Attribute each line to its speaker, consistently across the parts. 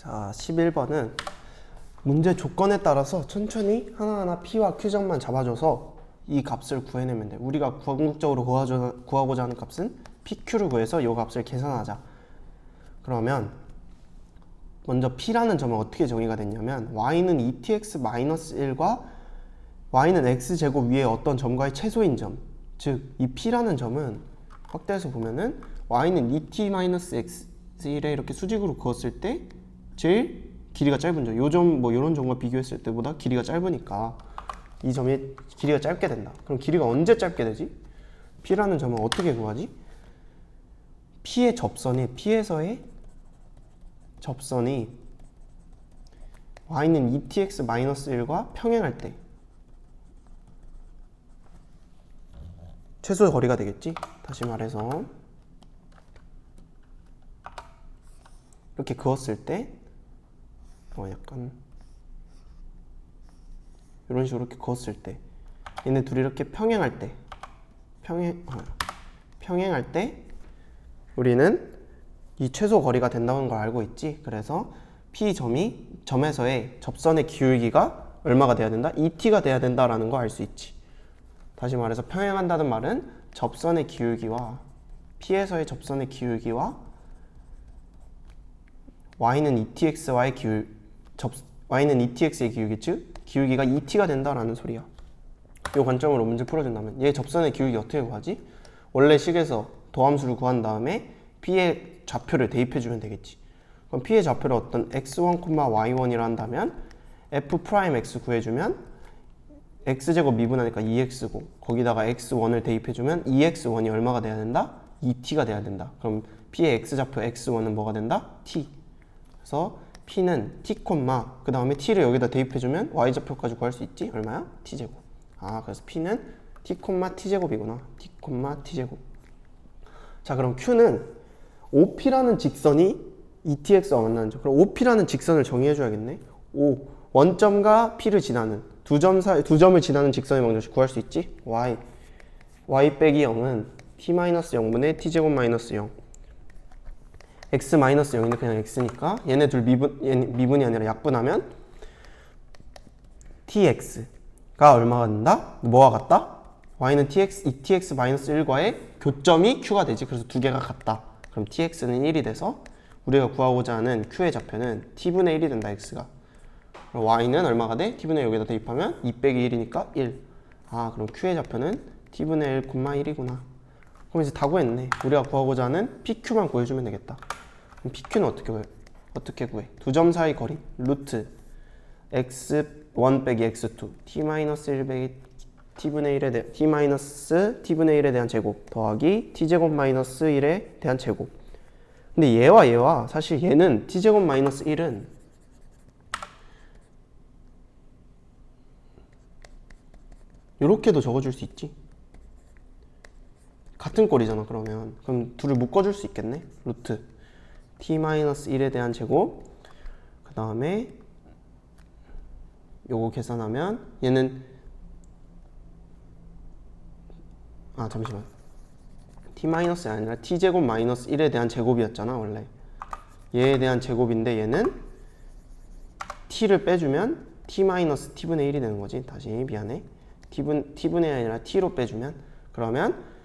Speaker 1: 자, 11번은 문제 조건에 따라서 천천히 하나하나 P와 Q점만 잡아줘서 이 값을 구해내면 돼. 우리가 궁극적으로 구하고자, 하는 값은 PQ를 구해서 이 값을 계산하자. 그러면 먼저 P라는 점은 어떻게 정의가 됐냐면 Y는 ETX-1과 Y는 X제곱 위에 어떤 점과의 최소인 점. 즉, 이 P라는 점은 확대해서 보면은 Y는 ET-X1에 이렇게 수직으로 그었을 때 제일 길이가 짧은 점. 요점 뭐 이런 점과 비교했을 때보다 길이가 짧으니까 이 점이 길이가 짧게 된다. 그럼 길이가 언제 짧게 되지? P라는 점은 어떻게 구하지? P의 접선이 P에서의 접선이 y는 etx-1과 평행할 때 최소의 거리가 되겠지? 다시 말해서 이렇게 그었을 때 어, 약간 이런 식으로 이렇게 그었을 때 얘네 둘이 이렇게 평행할 때 평행 어, 평행할 때 우리는 이 최소 거리가 된다는 걸 알고 있지. 그래서 P 점이 점에서의 접선의 기울기가 얼마가 돼야 된다? ET가 돼야 된다라는 거 알 수 있지. 다시 말해서 평행한다는 말은 접선의 기울기와 P에서의 접선의 기울기와 Y는 ETX와의 기울 접 Y는 ETX의 기울기 즉 기울기가 ET가 된다라는 소리야. 이 관점으로 문제 풀어준다면 얘 접선의 기울기 어떻게 구하지? 원래 식에서 도함수를 구한 다음에 P의 좌표를 대입해주면 되겠지. 그럼 P의 좌표를 어떤 x1, y1이라 한다면 f 프라임 x 구해주면 x제곱 미분하니까 2x고 거기다가 x1을 대입해주면 2x1이 얼마가 돼야 된다? 2t가 돼야 된다. 그럼 P의 x좌표 x1은 뭐가 된다? t. 그래서 P는 t, 그 다음에 t를 여기다 대입해주면 y좌표까지 구할 수 있지? 얼마야? t제곱. 아 그래서 P는 t, t제곱이구나. t, t제곱. 자 그럼 Q는 OP라는 직선이 ETX와 만나는 점. 그럼 OP라는 직선을 정의해줘야겠네. O 원점과 P를 지나는 두 점 사이 두 점을 지나는 직선의 방정식 구할 수 있지? Y Y 빼기 0은 T 마이너스 0분의 T 제곱 마이너스 0. X 마이너스 0인데 그냥 X니까 얘네 둘 미분 얘 미분이 아니라 약분하면 TX가 얼마가 된다? 뭐와 같다? Y는 TX, ETX 마이너스 1과의 교점이 Q가 되지. 그래서 두 개가 같다. 그럼 TX는 1이 돼서 우리가 구하고자 하는 Q의 좌표는 T분의 1이 된다, X가. 그럼 Y는 얼마가 돼? T분의 여기다 대입하면 2 빼기 1이니까 1. 아, 그럼 Q의 좌표는 T분의 1, 1이구나. 그럼 이제 다 구했네. 우리가 구하고자 하는 PQ만 구해주면 되겠다. 그럼 PQ는 어떻게 구해? 어떻게 구해? 두 점 사이 거리, 루트 x1 빼기 x2, t-1 빼기 t분의 1에 대한 t 마이너스 t분의 1에 대한 제곱 더하기 t제곱 마이너스 1에 대한 제곱 근데 얘와 얘와 사실 얘는 t제곱 마이너스 1은 이렇게도 적어줄 수 있지 같은 꼴이잖아 그러면. 그럼 둘을 묶어줄 수 있겠네? 루트. T 마이너스 1에 대한 제곱. 그 다음에 요거 계산하면 얘는 아 잠시만. T-이 아니라 t제곱 마이너스 1에 대한 제곱이었잖아 원래. 얘에 대한 제곱인데 얘는 t를 빼주면 t 마이너스 t분의 1이 되는 거지. 다시 미안해. T분, t분의 아니라 t로 빼주면. 그러면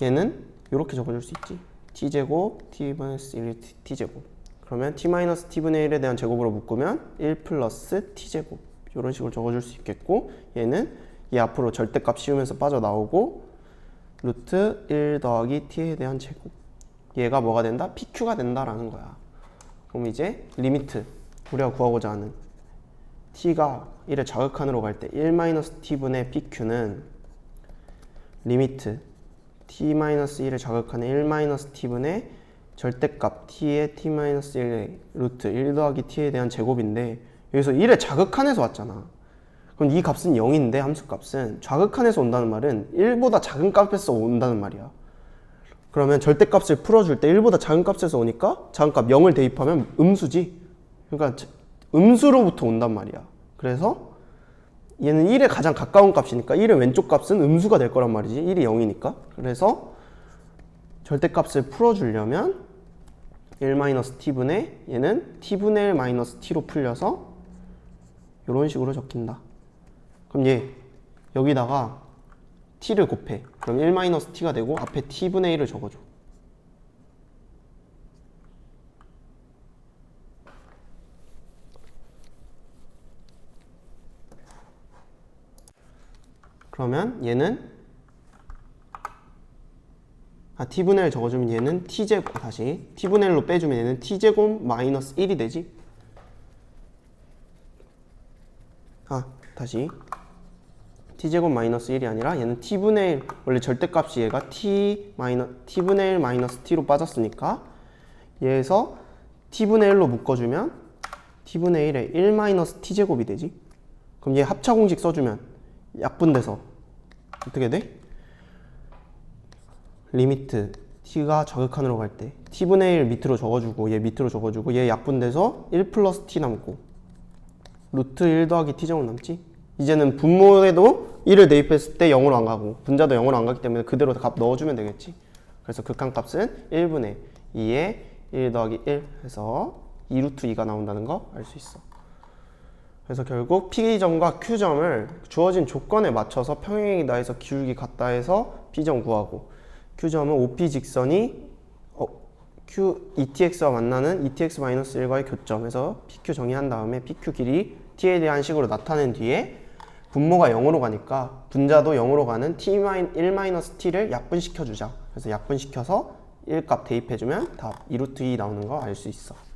Speaker 1: 얘는 이렇게 적어줄 수 있지. t제곱 t 마이너스 1 t제곱. 그러면 t 마이너스 t분의 1에 대한 제곱으로 묶으면 1 플러스 t제곱. 이런 식으로 적어줄 수 있겠고 얘는 얘 앞으로 절대값 씌우면서 빠져나오고 루트 1 더하기 t에 대한 제곱. 얘가 뭐가 된다? pq가 된다라는 거야. 그럼 이제 리미트 우리가 구하고자 하는 t가 1의 자극한으로 갈 때 1-t분의 pq는 리미트 t-1의 자극한의 1-t분의 절대값 t의 t-1의 루트 1 더하기 t에 대한 제곱인데 여기서 1의 자극한에서 왔잖아 그럼 이 값은 0인데 함수값은 좌극한에서 온다는 말은 1보다 작은 값에서 온다는 말이야. 그러면 절대값을 풀어줄 때 1보다 작은 값에서 오니까 작은 값 0을 대입하면 음수지. 그러니까 음수로부터 온단 말이야. 그래서 얘는 1에 가장 가까운 값이니까 1의 왼쪽 값은 음수가 될 거란 말이지. 1이 0이니까. 그래서 절대값을 풀어주려면 1-t분의 얘는 t분의 1-t로 풀려서 이런 식으로 적힌다. 그럼 얘 여기다가 t를 곱해. 그럼 1-t가 되고 앞에 t분의 1을 적어줘. 그러면 얘는 아 t분의 1 적어주면 얘는 t제곱 아, 다시. T분의 1로 빼주면 얘는 t제곱 마이너스 1이 되지. 아 다시. T제곱 마이너스 1이 아니라 얘는 t분의 1 원래 절대값이 얘가 t 마이너 t분의 1 마이너스 t로 빠졌으니까 얘에서 t분의 1로 묶어주면 t분의 1에 1 마이너스 t제곱이 되지. 그럼 얘 합차 공식 써주면 약분돼서 어떻게 돼? 리미트. t가 저극한으로 갈 때. t분의 1 밑으로 적어주고 얘 밑으로 적어주고 얘 약분돼서 1 플러스 t 남고. 루트 1 더하기 t제곱 남지? 이제는 분모에도 1을 대입했을 때 0으로 안 가고 분자도 0으로 안 가기 때문에 그대로 값 넣어주면 되겠지? 그래서 극한값은 1분의 2에 1 더하기 1 해서 2루트 2가 나온다는 거 알 수 있어 그래서 결국 P점과 Q점을 주어진 조건에 맞춰서 평행이다 해서 기울기 같다 해서 P점 구하고 Q점은 OP 직선이 어, Q ETX와 만나는 ETX-1과의 교점에서 PQ 정의한 다음에 PQ 길이 T에 대한 식으로 나타낸 뒤에 분모가 0으로 가니까 분자도 0으로 가는 T-1-T를 약분시켜 주자. 그래서 약분시켜서 1값 대입해 주면 답 2루트 2 나오는 거 알 수 있어.